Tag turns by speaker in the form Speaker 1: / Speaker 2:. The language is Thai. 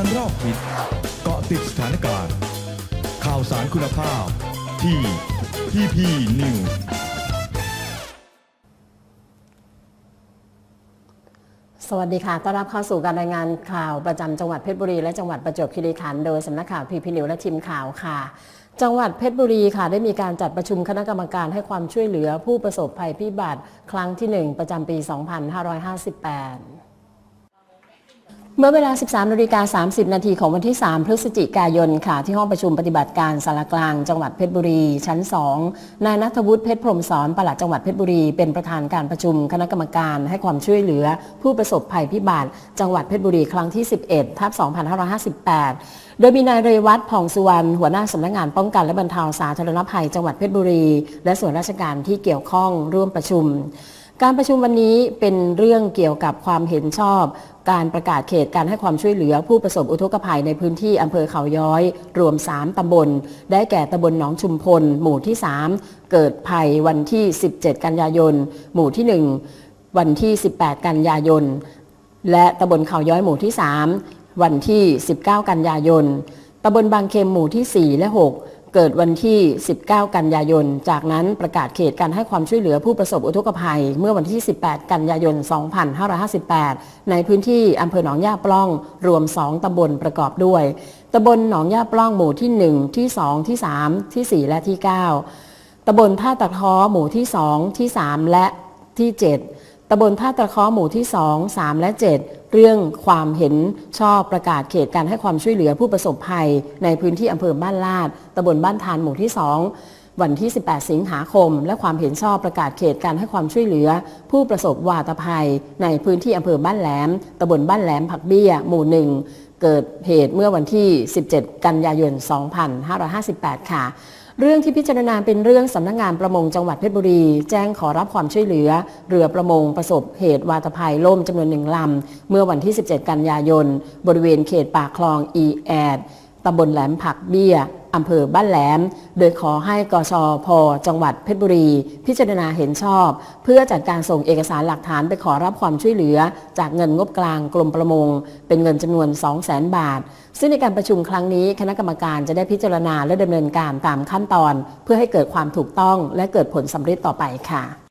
Speaker 1: การรอบทิศเกาะติดสถานการณ์ ข่าวสารคุณภาพที่ PP News
Speaker 2: สวัสดีค่ะ ต้อนรับเข้าสู่การรายงานข่าวประจำจังหวัดเพชรบุรีและจังหวัดประจวบคีรีขันธ์โดยสำนักข่าวพีพีนิวและทีมข่าวค่ะ จังหวัดเพชรบุรีค่ะ ได้มีการจัดประชุมคณะกรรมการให้ความช่วยเหลือผู้ประสบภัยพิบัติ ครั้งที่ 1 ประจำปี 2558 เมื่อเวลา 13นาฬิกา30 นาทีของวันที่ 3 พฤศจิกายนค่ะ ที่ห้องประชุมปฏิบัติการสารกลาง จังหวัดเพชรบุรี ชั้น 2 นายนัทวุฒิเพชรพรมสอนปลัดจังหวัดเพชรบุรี เป็นประธานการประชุมคณะกรรมการให้ความช่วยเหลือ ผู้ประสบภัยพิบัติจังหวัดเพชรบุรีครั้งที่ 11ทับ2558 โดยมีนายเรวัตผ่องสุวรรณหัวหน้าสำนักงานป้องกันและบรรเทาสาธารณภัย จังหวัดเพชรบุรี และส่วนราชการที่เกี่ยวข้องร่วมประชุม การประชุมวันนี้เป็นเรื่องเกี่ยวกับความเห็นชอบ การประกาศเขตการให้ความช่วยเหลือผู้ประสบอุทกภัยในพื้นที่อำเภอเขาย้อย รวม 3 ตำบล ได้แก่ตำบลหนองชุมพล หมู่ที่ 3 เกิดภัยวันที่ 17 กันยายน หมู่ที่ 1 วันที่ 18 กันยายน และตำบลเขาย้อยหมู่ที่ 3 วันที่ 19 กันยายนตำบลบางเข็มหมู่ที่ 4 และ 6 เกิดวันที่ 19 กันยายน จากนั้นประกาศเขตการให้ความช่วยเหลือผู้ประสบอุทกภัย เมื่อวันที่ 18 กันยายน 2558 ในพื้นที่อำเภอหนองย่าปล้อง รวม 2 ตำบลประกอบด้วย ตำบลหนองย่าปล้องหมู่ที่ 1 ที่ 2 ที่ 3 ที่ 4 และที่ 9 ตำบลท่าตะเคอหมู่ที่ 2 ที่ 3 และที่ 7 ตำบลท่าตะเคอหมู่ที่ 2 3 และ 7 เรื่องความเห็นชอบประกาศเขตการให้ความช่วยเหลือผู้ประสบภัย ในพื้นที่อำเภอบ้านลาดตำบลบ้านทานหมู่ที่ 2 วันที่ 18 สิงหาคม และความเห็นชอบประกาศเขตการให้ความช่วยเหลือ ผู้ประสบวาตภัย ในพื้นที่อำเภอบ้านแหลมตำบลบ้านแหลมผักเบี้ย หมู่หนึ่งเกิดเหตุเมื่อวันที่ 17 กันยายน 2558 ค่ะเรื่องที่พิจารณาเป็นเรื่องสำนักงานประมงจังหวัดเพชรบุรี แจ้งขอรับความช่วยเหลือ เรือประมงประสบเหตุวาตภัยล่มจำนวนหนึ่งลำ เมื่อวันที่ 17 กันยายน บริเวณเขตปากคลองอีแอดตำบลแหลมผักเบี้ย อำเภอบ้านแหลม โดยขอให้กชพจังหวัดเพชรบุรี พิจารณาเห็นชอบ เพื่อจัดการส่งเอกสารหลักฐานไปขอรับความช่วยเหลือ จากเงินงบกลางกรมประมง เป็นเงินจำนวน 200,000บาท ซึ่งในการประชุมครั้งนี้คณะกรรมการจะได้พิจารณาและดำเนินการตามขั้นตอน เพื่อให้เกิดความถูกต้องและเกิดผลสำเร็จต่อไปค่ะ